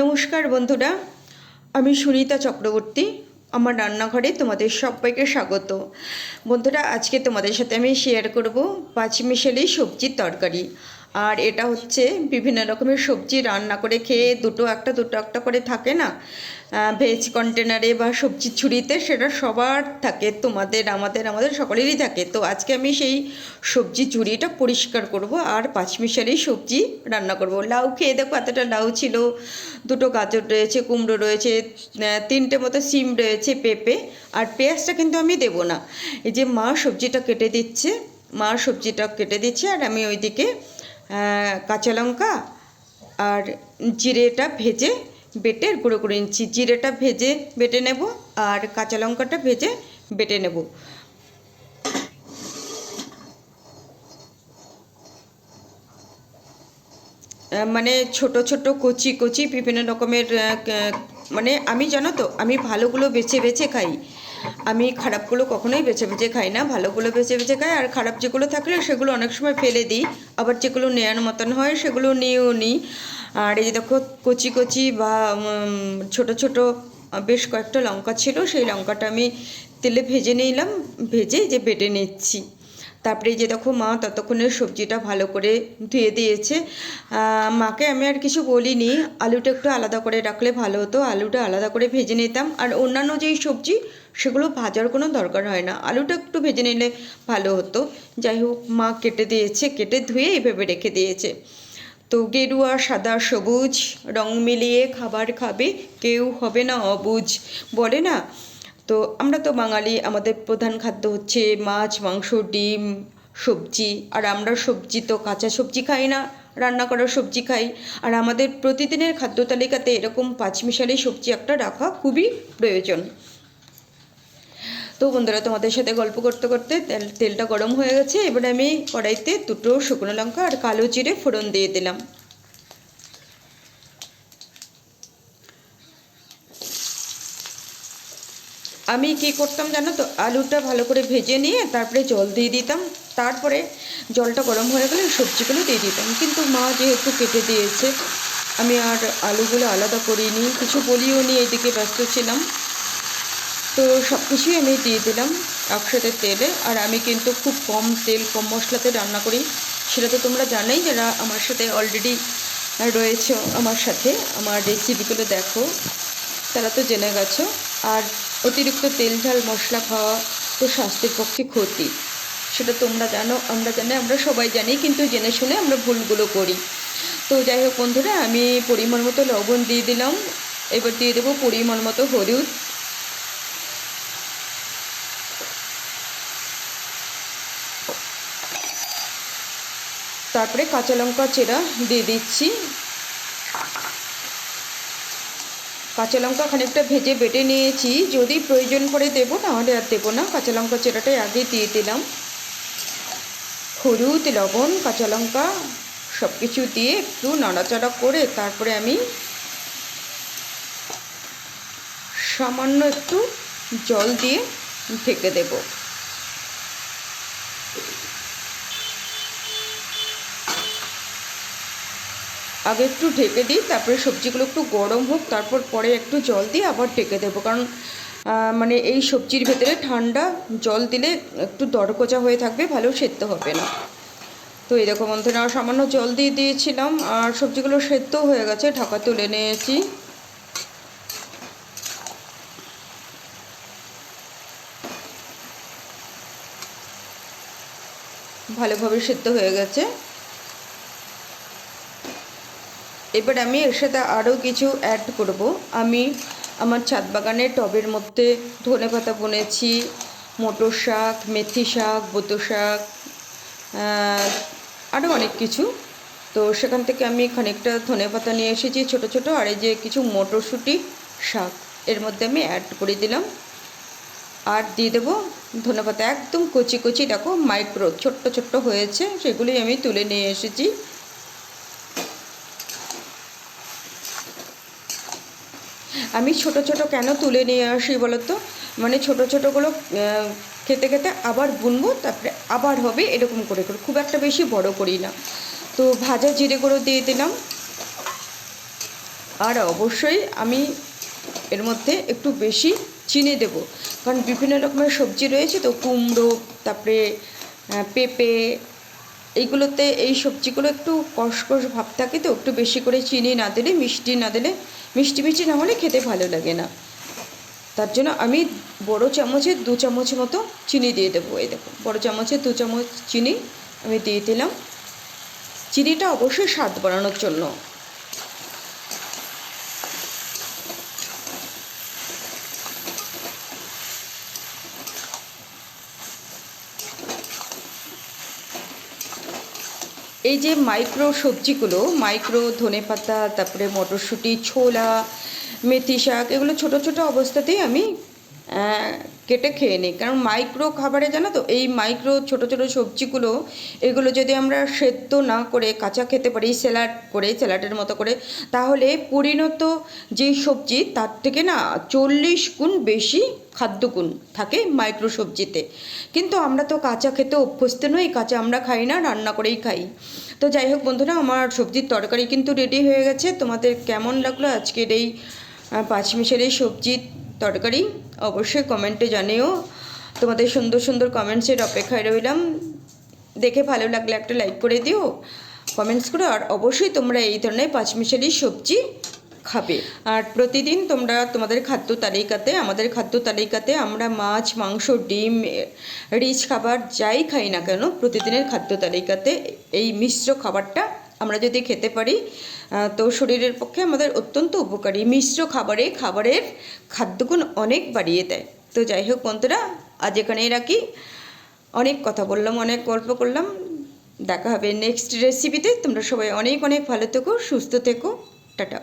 নমস্কার বন্ধুরা, আমি সুনিতা চক্রবর্তী, আমার রান্নাঘরে তোমাদের সবাইকে স্বাগত। বন্ধুরা, আজকে তোমাদের সাথে আমি শেয়ার করব পাঁচমিশালি সবজির তরকারি। আর এটা হচ্ছে বিভিন্ন রকমের সবজি রান্না করে খেয়ে দুটো একটা দুটো একটা করে থাকে না? ভেজ কন্টেনারে বা সবজির ঝুড়িতে সেটা সবার থাকে, তোমাদের, আমাদের আমাদের সকলেরই থাকে। তো আজকে আমি সেই সবজি ঝুড়িটা পরিষ্কার করব আর পাঁচমিশালি সবজি রান্না করব। লাউ খেয়ে দেখো এতটা লাউ ছিল। দুটো গাজর রয়েছে, কুমড়ো রয়েছে তিনটে মতো সিম রয়েছে পেঁপে, আর পেঁয়াজটা কিন্তু আমি দেবো না। এই যে মা সবজিটা কেটে দিচ্ছে, মা সবজিটা কেটে দিচ্ছে, আর আমি ওইদিকে কাঁচা লঙ্কা আর জিরেটা ভেজে বেটে গুঁড়ো করে নিচ্ছি। জিরেটা ভেজে বেটে নেব আর কাঁচা লঙ্কাটা ভেজে বেটে নেব। মানে ছোট ছোট কচি কচি বিভিন্ন রকমের মানে আমি জানো তো, আমি ভালোগুলো বেছে বেছে খাই। আমি খারাপগুলো কখনোই বেছে বেছে খাই না, ভালোগুলো বেছে বেছে খাই, আর খারাপ যেগুলো থাকলে সেগুলো অনেক সময় ফেলে দিই। আবার যেগুলো নেয়ার মতন হয় সেগুলো নিয়েও নিই। আর এই দেখো, কচি কচি বা ছোট ছোট বেশ কয়েকটা লঙ্কা ছিল, সেই লঙ্কাটা আমি তেলে ভেজে নিলাম, ভেজে যে বেটে নিচ্ছি। তারপরে যে দেখো মা ততক্ষণে সবজিটা ভালো করে ধুয়ে দিয়েছে। মাকে আমি আর কিছু বলিনি। আলুটা একটু আলাদা করে রাখলে ভালো হতো। আলুটা আলাদা করে ভেজে নিতাম। আর অন্যান্য যেই সবজি, সেগুলো ভাজার কোনো দরকার হয় না। আলুটা একটু ভেজে নিলে ভালো হতো। যাই হোক, মা কেটে দিয়েছে। কেটে ধুয়ে এইভাবে রেখে দিয়েছে। তো গেরুয়া, সাদা, সবুজ, রং মিলিয়ে খাবার খাবে। কেউ হবে না অবুঝ বলে না তো আমরা তো বাঙালি, আমাদের প্রধান খাদ্য হচ্ছে মাছ, মাংস, ডিম, সবজি। আর আমরা সবজি তো কাঁচা সবজি খাই না, রান্না করা সবজি খাই। আর আমাদের প্রতিদিনের খাদ্য তালিকাতে এরকম পাঁচমিশালি সবজি একটা রাখা খুবই প্রয়োজন। তো বন্ধুরা, তোমাদের সাথে গল্প করতে করতে তেল, তেলটা গরম হয়ে গেছে। এবার আমি কড়াইতে দুটো শুকনো লঙ্কা আর কালো জিরে ফোড়ন দিয়ে দিলাম। আমি কি করতাম জানো তো? আলুটা ভালো করে ভেজে নিয়ে তারপরে জল দিয়ে দিতাম। তারপরে জলটা গরম হয়ে গেলে সবজিগুলো দিয়ে দিতাম। কিন্তু মা যেহেতু কেটে দিয়েছে, আমি আর আলুগুলো আলাদা করিনি, কিছু বলিও নি, এদিকে ব্যস্ত ছিলাম। তো সব কিছুই আমি দিয়ে দিলাম একসাথে তেলে। আর আমি কিন্তু খুব কম তেল, কম মশলাতে রান্না করি। সেটা তো তোমরা জানোই যারা আমার সাথে অলরেডি রয়েছে, আমার সাথে। আমার রেসিপিগুলো দেখো, তারা তো জেনে গেছো। আর অতিরিক্ত তেল, ঝাল, মশলা খাওয়া তো স্বাস্থ্যের পক্ষে ক্ষতি। সেটা তোমরা জানো, আমরা জানি, আমরা সবাই জানি, কিন্তু জেনে শুনে আমরা ভুলগুলো করি। তো যাই হোক বন্ধুরা, আমি পরিমাণ মতো লবণ দিয়ে দিলাম। এবার দিয়ে দেবো পরিমাণ মতো হলুদ। তারপরে কাঁচা লঙ্কা চেরা দিয়ে দিচ্ছি। কাঁচা লঙ্কা খানিকটা ভেজে বেটে নিয়েছি। যদি প্রয়োজন করে দেবো, নাহলে আর দেবো না। কাঁচা লঙ্কা চেরাটাই আগে দিয়ে দিলাম। হলুদ, লবণ, কাঁচা লঙ্কা সব কিছু দিয়ে একটু নাড়াচাড়া করে তারপরে আমি সামান্য একটু জল দিয়ে ঢেকে দেবো। আগে একটু ঢেকে দিই, তারপরে সবজিগুলো একটু গরম হোক, তারপর পরে একটু জল দিয়ে আবার ঢেকে দেবো। কারণ মানে এই সবজির ভেতরে ঠান্ডা জল দিলে একটু দরকোচা হয়ে থাকবে, ভালো সেদ্ধ হবে না। তো এই দেখো বন্ধুরা, সামান্য জল দিয়ে দিয়েছিলাম, আর সবজিগুলো সেদ্ধ হয়ে গেছে, ঢাকা তুলে নিয়েছি। ভালোভাবে সেদ্ধ হয়ে গেছে। এবার আমি এর সাথে আরও কিছু অ্যাড করব। আমি আমার ছাদ বাগানের টবের মধ্যে ধনে পাতা বুনেছি, মটর শাক, মেথি শাক, বোতো শাক আরও অনেক কিছু। তো সেখান থেকে আমি খানিকটা ধনে পাতা নিয়ে এসেছি ছোট ছোট, আর এই যে কিছু মটরশুঁটি শাক, এর মধ্যে আমি অ্যাড করে দিলাম। আর দিয়ে দেবো ধনেপাতা একদম কচি কচি, দেখো মাইক্রো ছোট্ট ছোট্ট হয়েছে, সেগুলোই আমি তুলে নিয়ে এসেছি। আমি ছোট ছোট কেন তুলে নিয়ে আসি বলো তো মানে ছোট ছোটোগুলো খেতে খেতে আবার বুনবো, তারপরে আবার হবে এরকম করে করে। খুব একটা বেশি বড় করি না। তো ভাজা জিরে গুঁড়ো দিয়ে দিলাম। আর অবশ্যই আমি এর মধ্যে একটু বেশি চিনি দেব। কারণ বিভিন্ন রকমের সবজি রয়েছে, তো কুমড়ো, তারপরে পেঁপে এইগুলোতে, এই সবজিগুলো একটু কষকষ ভাব থাকে তো, একটু বেশি করে চিনি না দিলে, মিষ্টি না দিলে, মিষ্টি মিষ্টি না হলে খেতে ভালো লাগে না। তার জন্য আমি বড় চামচে দু চামচ মতো চিনি দিয়ে দেবো, এই দেখো। বড় চামচে দু চামচ চিনি আমি দিয়ে দিলাম। চিনিটা অবশ্যই স্বাদ বাড়ানোর জন্য। এই যে মাইক্রো সবজিগুলো, মাইক্রো ধনেপাতা তারপরে মটরশুঁটি, ছোলা, মেথি শাক, এগুলো ছোট ছোট অবস্থাতেই আমি কেটে খেয়ে নিই। কারণ মাইক্রো খাবারে জানো তো, এই মাইক্রো ছোট ছোট সবজিগুলো, এগুলো যদি আমরা সেদ্ধ না করে কাঁচা খেতে পারি স্যালাড করে স্যালাডের মতো করে, তাহলে পরিণত যেই সবজি, তার থেকে না চল্লিশ গুণ বেশি খাদ্যগুণ থাকে মাইক্রো সবজিতে। কিন্তু আমরা তো কাঁচা খেতে অভ্যস্ত নই, কাঁচা আমরা খাই না, রান্না করেই খাই। তো যাই হোক বন্ধুরা, আমার সবজির তরকারি কিন্তু রেডি হয়ে গেছে। তোমাদের কেমন লাগল আজকের এই এই সবজির তরকারি, অবশ্যই কমেন্টে জানিও। তোমাদের সুন্দর সুন্দর কমেন্টসের অপেক্ষায় রইলাম। দেখে ভালো লাগলে একটা লাইক করে দিও। কমেন্টস করো আর অবশ্যই তোমরা এই ধরনের পাঁচমিশালি সবজি খাবে। আর প্রতিদিন তোমরা তোমাদের খাদ্য তালিকাতে, আমাদের খাদ্য তালিকাতে আমরা মাছ, মাংস, ডিম, রিচ খাবার যাই খাই না কেন, প্রতিদিনের খাদ্য তালিকাতে এই মিশ্র খাবারটা আমরা যদি খেতে পারি তো শরীরের পক্ষে আমাদের অত্যন্ত উপকারী। মিশ্র খাবারে খাবারের খাদ্যগুণ অনেক বাড়িয়ে দেয়। তো যাই হোক বন্ধুরা, আজ এখানেই রাখি। অনেক কথা বললাম, অনেক গল্প করলাম। দেখা হবে নেক্সট রেসিপিতে তোমরা সবাই অনেক অনেক ভালো থেকো, সুস্থ থেকো। টাটা।